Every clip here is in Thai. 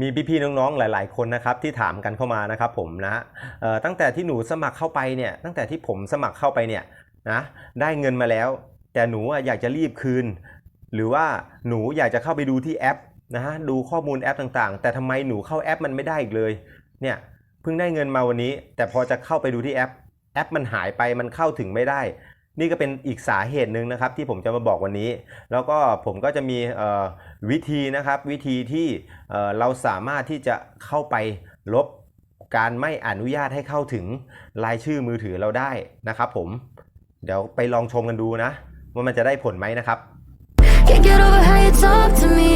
มีพี่ๆน้องๆหลาย ๆ คนนะครับที่ถามกันเข้ามานะครับผมนะตั้งแต่ที่หนูสมัครเข้าไปเนี่ยตั้งแต่ที่ผมสมัครเข้าไปเนี่ยนะได้เงินมาแล้ว แต่หนูอยากจะรีบคืน หรือว่าหนูอยากจะเข้าไปดูที่แอปนะฮะดูข้อมูลแอปต่างๆ แต่ทำไมหนูเข้าแอปมันไม่ได้อีกเลยเนี่ยเพิ่งได้เงินมาวันนี้ แต่พอจะเข้าไปดูที่แอป แอปมันหายไปมันเข้าถึงไม่ได้ นี่ก็เป็นอีกสาเหตุหนึ่งนะครับที่ผมจะมาบอกวันนี้ แล้วก็ผมก็จะมีวิธีนะครับ วิธีที่เอ่อเราสามารถที่จะเข้าไปลบการไม่อนุญาตให้เข้าถึงรายชื่อมือถือเราได้นะครับ ผมเดี๋ยวไปลองชมกันดูนะ ว่ามันจะได้ผลไหมนะครับ Can't get over how you talk to me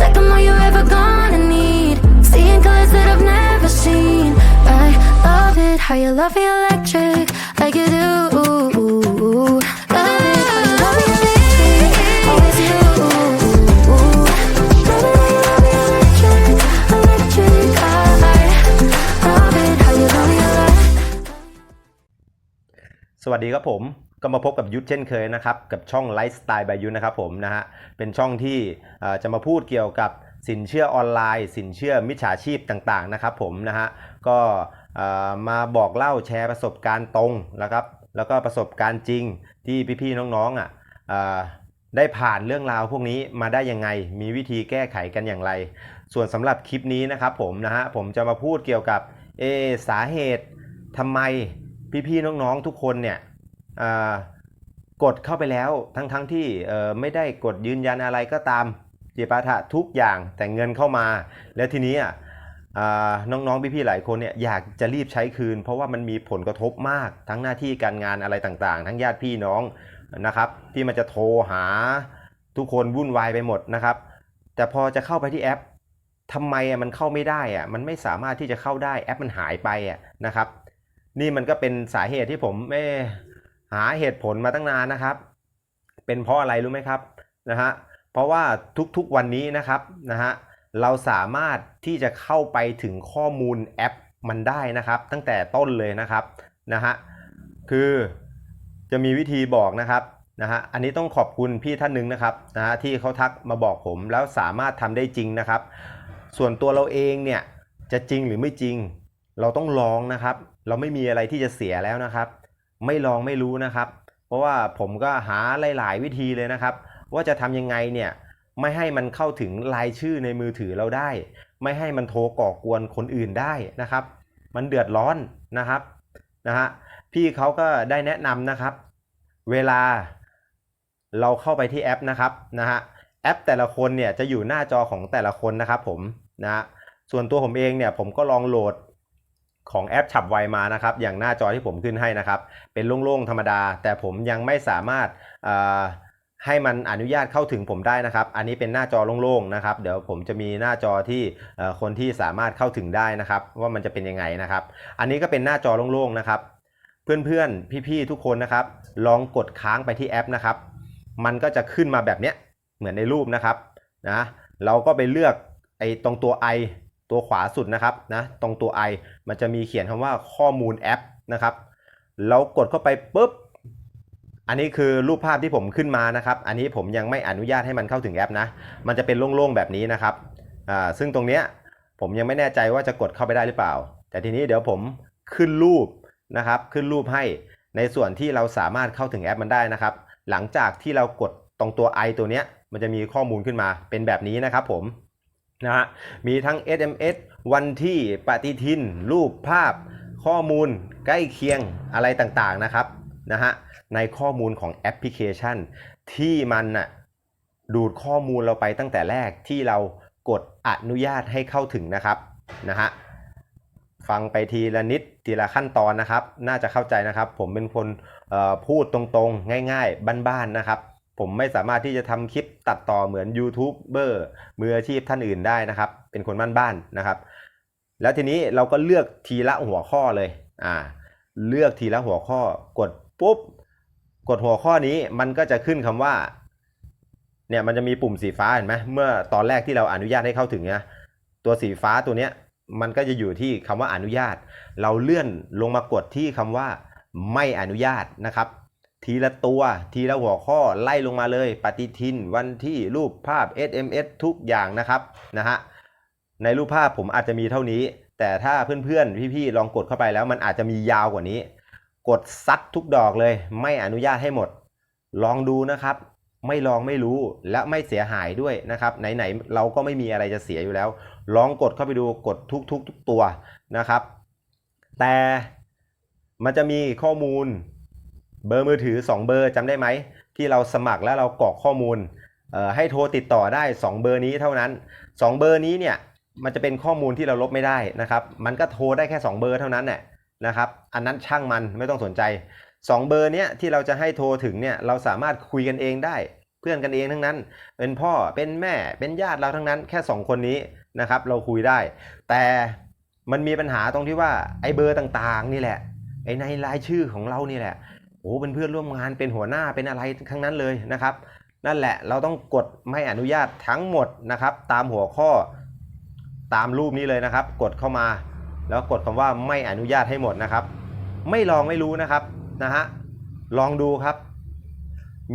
Like I'm all you're ever gonna need Seeing colors that I've never seen I love it how you love me electric Like you do ดีครับผมก็มาพบกับยุทธเช่นเคยนะครับ กับช่องไลฟ์สไตล์บายยุทธนะครับผมนะฮะเป็นช่องที่จะมาพูดเกี่ยวกับสินเชื่อออนไลน์ สินเชื่อมิจฉาชีพต่างๆนะครับผมนะฮะก็มาบอกเล่าแชร์ประสบการณ์ตรงนะครับ แล้วก็ประสบการณ์จริงที่พี่ๆน้องๆอะเอ่อได้ผ่านเรื่องราวพวกนี้มาได้ยังไง มีวิธีแก้ไขกันอย่างไร ส่วนสำหรับคลิปนี้นะครับผมนะฮะผมจะมาพูดเกี่ยวกับเอสาเหตุทำไมพี่ๆน้องๆทุกคนเนี่ย กดเข้าไปแล้วทั้งๆทที่เอ่ไม่ได้กดยืนยันอะไรก็ตามเจปาถะทุกอย่างแต่เงินเข้ามา แล้วทีนี้น้องๆพี่ๆหลายคนเนี่ยอยากจะรีบใช้คืน เพราะว่ามันมีผลกระทบมากทั้งหน้าที่การงานอะไรต่างๆ ทั้งญาติพี่น้องนะครับ ที่มันจะโทรหาทุกคนวุ่นวายไปหมดนะครับ แต่พอจะเข้าไปที่แอปทำไมมันเข้าไม่ได้อะมันไม่สามารถที่จะเข้าได้แอปมันหายไปอะนะครับ นี่มันก็เป็นสาเหตุที่ผมไม่ หาเหตุผลมาตั้งนานนะครับ เป็นเพราะอะไรรู้ไหมครับนะฮะเพราะว่าทุกๆวันนี้นะครับนะฮะเราสามารถที่จะเข้าไปถึงข้อมูลแอปมันได้นะครับ ตั้งแต่ต้นเลยนะครับนะฮะคือจะมีวิธีบอกนะครับนะฮะอันนี้ต้องขอบคุณพี่ท่านหนึ่งนะครับนะฮะที่เขาทักมาบอกผมแล้วสามารถทำได้จริงนะครับ ส่วนตัวเราเองเนี่ยจะจริงหรือไม่จริง เราต้องลองนะครับ เราไม่มีอะไรที่จะเสียแล้วนะครับ ไม่ลองไม่รู้นะครับ เพราะว่าผมก็หาหลาย ๆ วิธีเลยนะครับ ว่าจะทำยังไงเนี่ยไม่ให้มันเข้าถึงรายชื่อในมือถือเราได้ ไม่ให้มันโทรก่อกวนคนอื่นได้นะครับ มันเดือดร้อนนะครับนะฮะพี่เขาก็ได้แนะนำนะครับ เวลาเราเข้าไปที่แอปนะครับนะฮะแอปแต่ละคนเนี่ยจะอยู่หน้าจอของแต่ละคนนะครับผมนะฮะส่วนตัวผมเองเนี่ยผมก็ลองโหลด ของแอปฉับไวมานะครับอย่างหน้าจอที่ผมขึ้นให้นะครับ เป็นโล่งๆธรรมดา แต่ผมยังไม่สามารถให้มันอนุญาตเข้าถึงผมได้นะครับ อันนี้เป็นหน้าจอโล่งๆนะครับ เดี๋ยวผมจะมีหน้าจอที่คนที่สามารถเข้าถึงได้นะครับ ว่ามันจะเป็นยังไงนะครับ อันนี้ก็เป็นหน้าจอโล่งๆนะครับ เพื่อนๆพี่ๆทุกคนนะครับ ลองกดค้างไปที่แอปนะครับ มันก็จะขึ้นมาแบบเนี้ยเหมือนในรูปนะครับนะเราก็ไปเลือกไอ้ตรงตัว i ตัวขวาสุดนะครับนะตรงตัว i มันจะมีเขียนคำว่าข้อมูลแอปนะครับเรากดเข้าไปปุ๊บอันนี้คือรูปภาพที่ผมขึ้นมานะครับ อันนี้ผมยังไม่อนุญาตให้มันเข้าถึงแอปนะ มันจะเป็นโล่งๆแบบนี้นะครับอ่าซึ่งตรงเนี้ยผมยังไม่แน่ใจว่าจะกดเข้าไปได้หรือเปล่า แต่ทีนี้เดี๋ยวผมขึ้นรูปนะครับ ขึ้นรูปให้ในส่วนที่เราสามารถเข้าถึงแอปมันได้นะครับ หลังจากที่เรากดตรงตัว i ตัวเนี้ยมันจะมีข้อมูลขึ้นมาเป็นแบบนี้นะครับผม นะฮะมีทั้ง SMS วันที่ปฏิทิน รูปภาพ ข้อมูลใกล้เคียงอะไรต่างๆนะครับนะฮะในข้อมูลของแอปพลิเคชัน ที่มันน่ะดูดข้อมูลเราไปตั้งแต่แรกที่เรากดอนุญาตให้เข้าถึงนะครับนะฮะฟังไปทีละนิดทีละขั้นตอนนะครับ น่าจะเข้าใจนะครับ ผมเป็นคนพูดตรงๆ ง่าย ๆ บ้านๆนะครับ ผมไม่สามารถที่จะทำคลิปตัดต่อเหมือนยูทูบเบอร์มืออาชีพท่านอื่นได้นะครับ เป็นคนบ้านๆนะครับ แล้วทีนี้เราก็เลือกทีละหัวข้อเลยอ่าเลือกทีละหัวข้อกดปุ๊บ กดหัวข้อนี้มันก็จะขึ้นคำว่าเนี่ยมันจะมีปุ่มสีฟ้าเห็นไหมเมื่อตอนแรกที่เราอนุญาตให้เข้าถึงนะตัวสีฟ้าตัวเนี้ยมันก็จะอยู่ที่คำว่าอนุญาต เราเลื่อนลงมากดที่คำว่าไม่อนุญาตนะครับ ทีละตัวทีละหัวข้อไล่ลงมาเลย ปฏิทินวันที่รูปภาพ SMS ทุกอย่างนะครับนะฮะในรูปภาพผมอาจจะมีเท่านี้ แต่ถ้าเพื่อนๆ พี่ๆ ลองกดเข้าไปแล้วมันอาจจะมียาวกว่านี้ กดซัดทุกดอกเลย ไม่อนุญาตให้หมด ลองดูนะครับ ไม่ลองไม่รู้และไม่เสียหายด้วยนะครับไหนๆเราก็ไม่มีอะไรจะเสียอยู่แล้ว ลองกดเข้าไปดูกดทุกๆทุกตัวนะครับ แต่มันจะมีข้อมูล เบอร์มือถือ 2 เบอร์จำได้ไหม ที่เราสมัครแล้วเรากรอกข้อมูลให้โทรติดต่อได้ 2 เบอร์นี้เท่านั้น 2 เบอร์นี้เนี่ยมันจะเป็นข้อมูลที่เราลบไม่ได้นะครับ มันก็โทรได้แค่ 2 เบอร์เท่านั้นแหละนะครับ อันนั้นช่างมันไม่ต้องสนใจ 2 เบอร์เนี้ยที่เราจะให้โทรถึงเนี่ยเราสามารถคุยกันเองได้ เพื่อนกันเองทั้งนั้น เป็นพ่อเป็นแม่เป็นญาติเราทั้งนั้น แค่ 2 คนนี้นะครับ เราคุยได้ แต่มันมีปัญหาตรงที่ว่าไอ้เบอร์ต่างๆ นี่แหละไอ้ในรายชื่อของเรานี่แหละ โอ้เป็นเพื่อนร่วมงานเป็นหัวหน้าเป็นอะไรทั้งนั้นเลยนะครับ นั่นแหละเราต้องกดไม่อนุญาตทั้งหมดนะครับ ตามหัวข้อตามรูปนี้เลยนะครับ กดเข้ามา แล้วกดคำว่าไม่อนุญาตให้หมดนะครับ ไม่ลองไม่รู้นะครับนะฮะลองดูครับ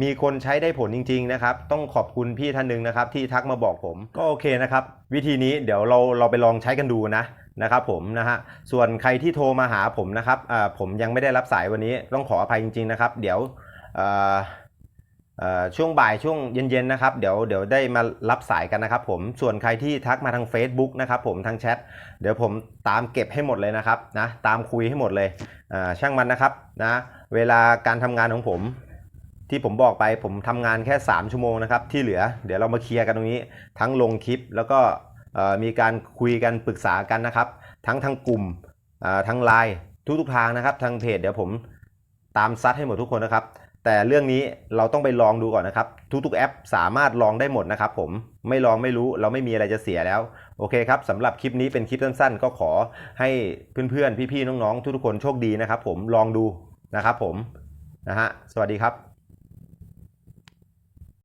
มีคนใช้ได้ผลจริง ๆ นะครับ ต้องขอบคุณพี่ท่านหนึ่งนะครับ ที่ทักมาบอกผมก็โอเคนะครับ วิธีนี้เดี๋ยวเราเราไปลองใช้กันดูนะ นะครับผมนะฮะส่วนใครที่โทรมาหาผมนะครับผมยังไม่ได้รับสายวันนี้ต้องขออภัยจริงๆนะครับ เดี๋ยวช่วงบ่ายช่วงเย็นๆนะครับเดี๋ยวเดี๋ยวได้มารับสายกันนะครับผมส่วนใครที่ทักมาทาง Facebook นะครับผมทางแชทเดี๋ยวผมตามเก็บให้หมดเลยนะครับนะตามคุยให้หมดเลยช่างมันนะครับนะเวลาการทำงานของผม ที่ผมบอกไปผมทำงานแค่ 3 ชั่วโมงนะครับที่เหลือเดี๋ยวเรามาเคลียร์กันตรงนี้ ทั้งลงคลิปแล้วก็ มีการคุยกันปรึกษากันนะครับ ทั้งทางกลุ่มอ่าทั้งไลน์ทุกๆทางนะครับ ทางเพจเดี๋ยวผมตามซัดให้หมดทุกคนนะครับ แต่เรื่องนี้เราต้องไปลองดูก่อนนะครับ ทุกๆแอปสามารถลองได้หมดนะครับ ผมไม่ลองไม่รู้เราไม่มีอะไรจะเสียแล้ว โอเคครับสำหรับคลิปนี้เป็นคลิปสั้นๆ ก็ขอให้เพื่อนๆ พี่ๆน้องๆ ทุกๆคนโชคดีนะครับ ผมลองดูนะครับ ผมนะฮะสวัสดีครับ